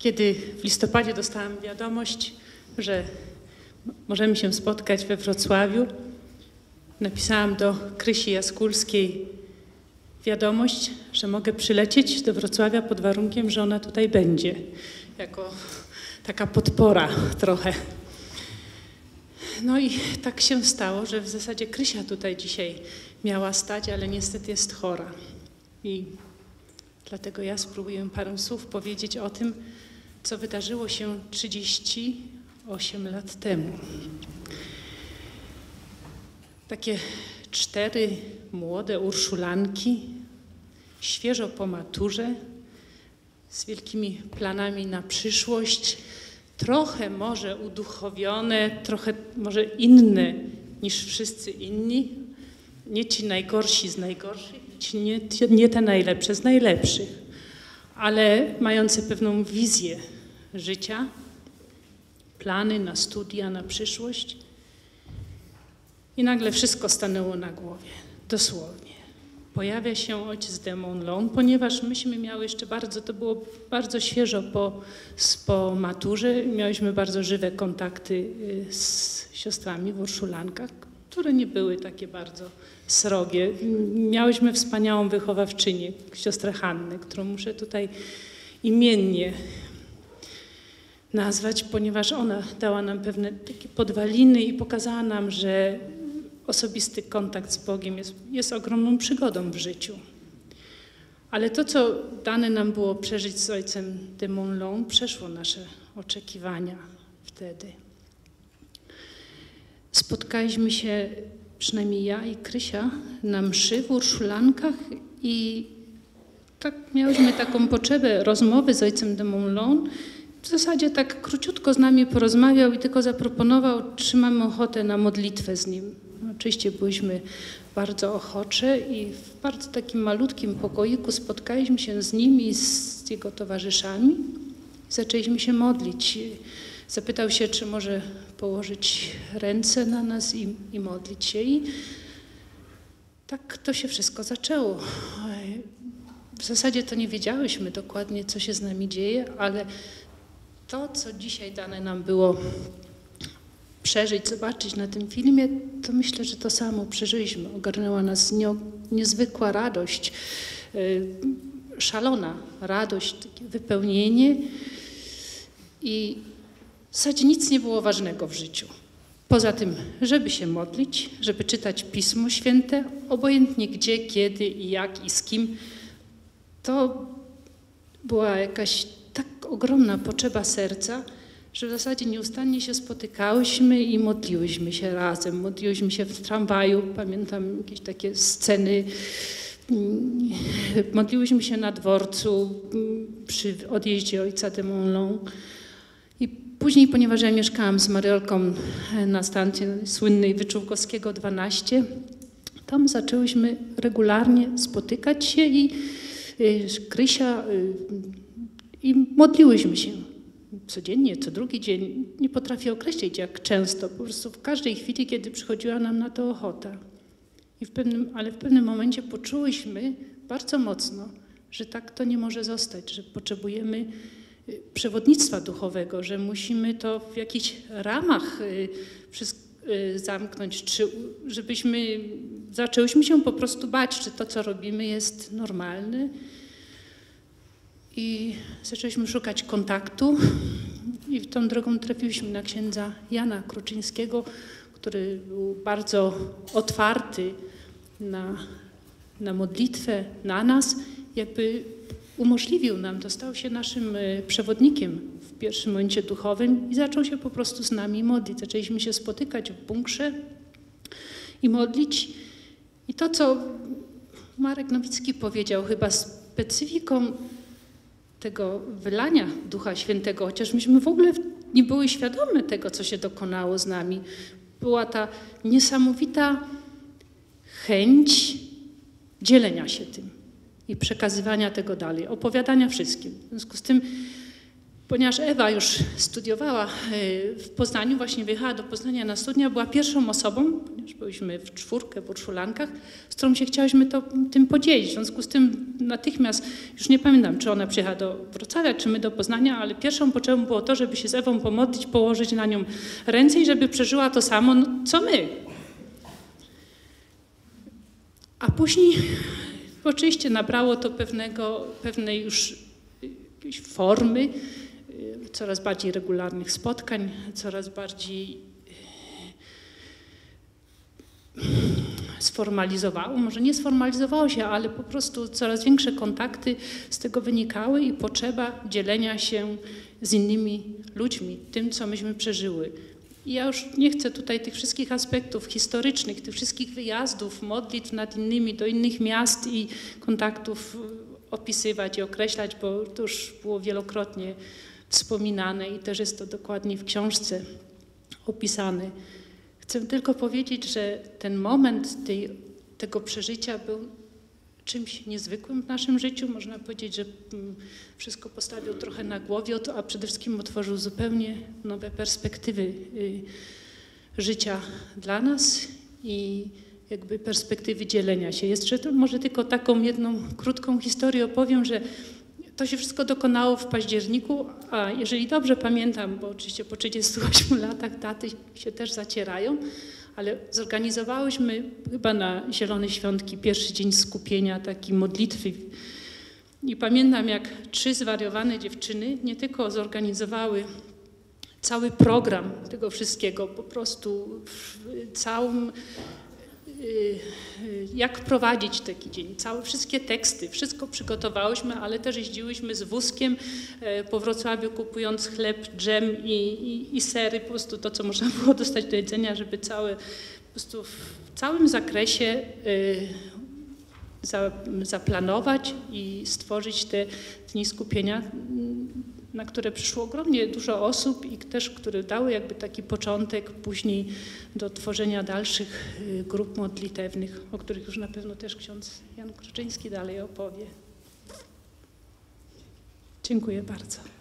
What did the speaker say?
Kiedy w listopadzie dostałam wiadomość, że możemy się spotkać we Wrocławiu, napisałam do Krysi Jaskulskiej wiadomość, że mogę przylecieć do Wrocławia pod warunkiem, że ona tutaj będzie, jako taka podpora trochę. No i tak się stało, że w zasadzie Krysia tutaj dzisiaj miała stać, ale niestety jest chora. I dlatego ja spróbuję parę słów powiedzieć o tym, co wydarzyło się 38 lat temu. Takie cztery młode urszulanki, świeżo po maturze, z wielkimi planami na przyszłość, trochę może uduchowione, trochę może inne niż wszyscy inni, nie ci najgorsi z najgorszych, nie, nie te najlepsze z najlepszych, ale mające pewną wizję życia, plany na studia, na przyszłość. I nagle wszystko stanęło na głowie, dosłownie. Pojawia się ojciec Demon Lon, ponieważ myśmy miały jeszcze bardzo, to było bardzo świeżo po, po maturze, miałyśmy bardzo żywe kontakty y, z siostrami w Urszulankach, które nie były takie bardzo srogie. Miałyśmy wspaniałą wychowawczynię, siostrę Hannę, którą muszę tutaj imiennie nazwać, ponieważ ona dała nam pewne takie podwaliny i pokazała nam, że osobisty kontakt z Bogiem jest, jest ogromną przygodą w życiu. Ale to, co dane nam było przeżyć z ojcem de Monlon, przeszło nasze oczekiwania wtedy. Spotkaliśmy się, przynajmniej ja i Krysia, na mszy w Urszulankach i tak miałyśmy taką potrzebę rozmowy z ojcem de Monlon. W zasadzie tak króciutko z nami porozmawiał i tylko zaproponował, czy mamy ochotę na modlitwę z nim. Oczywiście byliśmy bardzo ochocze i w bardzo takim malutkim pokoiku spotkaliśmy się z nim i z jego towarzyszami. Zaczęliśmy się modlić. Zapytał się, czy może położyć ręce na nas i, i modlić się. I tak to się wszystko zaczęło. W zasadzie to nie wiedziałyśmy dokładnie, co się z nami dzieje, ale to, co dzisiaj dane nam było przeżyć, zobaczyć na tym filmie, to myślę, że to samo przeżyliśmy. Ogarnęła nas nie, niezwykła radość, yy, szalona radość, wypełnienie i w zasadzie nic nie było ważnego w życiu. Poza tym, żeby się modlić, żeby czytać Pismo Święte, obojętnie gdzie, kiedy i jak i z kim, to była jakaś tak ogromna potrzeba serca, że w zasadzie nieustannie się spotykałyśmy i modliłyśmy się razem. Modliłyśmy się w tramwaju, pamiętam jakieś takie sceny. Modliłyśmy się na dworcu przy odjeździe ojca de Monlon. I później, ponieważ ja mieszkałam z Mariolką na stacji słynnej Wyczółkowskiego 12, tam zaczęłyśmy regularnie spotykać się i Krysia i modliłyśmy się codziennie, co drugi dzień. Nie potrafię określić jak często, po prostu w każdej chwili, kiedy przychodziła nam na to ochota. I w pewnym, ale w pewnym momencie poczułyśmy bardzo mocno, że tak to nie może zostać, że potrzebujemy przewodnictwa duchowego, że musimy to w jakichś ramach y, y, zamknąć, czy żebyśmy zaczęłyśmy się po prostu bać, czy to, co robimy, jest normalne. I zaczęliśmy szukać kontaktu. I tą drogą trafiliśmy na księdza Jana Kruczyńskiego, który był bardzo otwarty na, na modlitwę, na nas, jakby umożliwił nam, to stał się naszym e, przewodnikiem w pierwszym momencie duchowym i zaczął się po prostu z nami modlić. Zaczęliśmy się spotykać w bunkrze i modlić. I to, co Marek Nowicki powiedział, chyba specyfiką tego wylania Ducha Świętego, chociaż myśmy w ogóle nie były świadome tego, co się dokonało z nami. Była ta niesamowita chęć dzielenia się tym i przekazywania tego dalej, opowiadania wszystkim. W związku z tym, ponieważ Ewa już studiowała e, w Poznaniu, właśnie wyjechała do Poznania na studia, była pierwszą osobą, ponieważ byliśmy w czwórkę w Urszulankach, z którą się chciałyśmy to, tym podzielić. W związku z tym natychmiast, już nie pamiętam, czy ona przyjechała do Wrocławia, czy my do Poznania, ale pierwszą potrzebą było to, żeby się z Ewą pomodlić, położyć na nią ręce i żeby przeżyła to samo, co my. A później oczywiście nabrało to pewnego, pewnej już formy, coraz bardziej regularnych spotkań, coraz bardziej sformalizowało, może nie sformalizowało się, ale po prostu coraz większe kontakty z tego wynikały i potrzeba dzielenia się z innymi ludźmi, tym, co myśmy przeżyły. Ja już nie chcę tutaj tych wszystkich aspektów historycznych, tych wszystkich wyjazdów, modlitw nad innymi, do innych miast i kontaktów opisywać i określać, bo to już było wielokrotnie wspominane i też jest to dokładnie w książce opisane. Chcę tylko powiedzieć, że ten moment tej, tego przeżycia był czymś niezwykłym w naszym życiu. Można powiedzieć, że mm, wszystko postawił trochę na głowie, a przede wszystkim otworzył zupełnie nowe perspektywy y, życia dla nas i jakby perspektywy dzielenia się. Jeszcze może tylko taką jedną krótką historię opowiem, że to się wszystko dokonało w październiku, a jeżeli dobrze pamiętam, bo oczywiście po 38 latach daty się też zacierają, ale zorganizowałyśmy chyba na Zielone Świątki pierwszy dzień skupienia, taki modlitwy. I pamiętam, jak trzy zwariowane dziewczyny nie tylko zorganizowały cały program tego wszystkiego, po prostu całą Y, y, jak prowadzić taki dzień. Całe, wszystkie teksty, wszystko przygotowałyśmy, ale też jeździłyśmy z wózkiem e, po Wrocławiu, kupując chleb, dżem i, i, i sery, po prostu to, co można było dostać do jedzenia, żeby całe, po prostu w całym zakresie y, zaplanować i stworzyć te dni skupienia na które przyszło ogromnie dużo osób i też, które dały jakby taki początek później do tworzenia dalszych y, grup modlitewnych, o których już na pewno też ksiądz Jan Kroczyński dalej opowie. Dziękuję bardzo.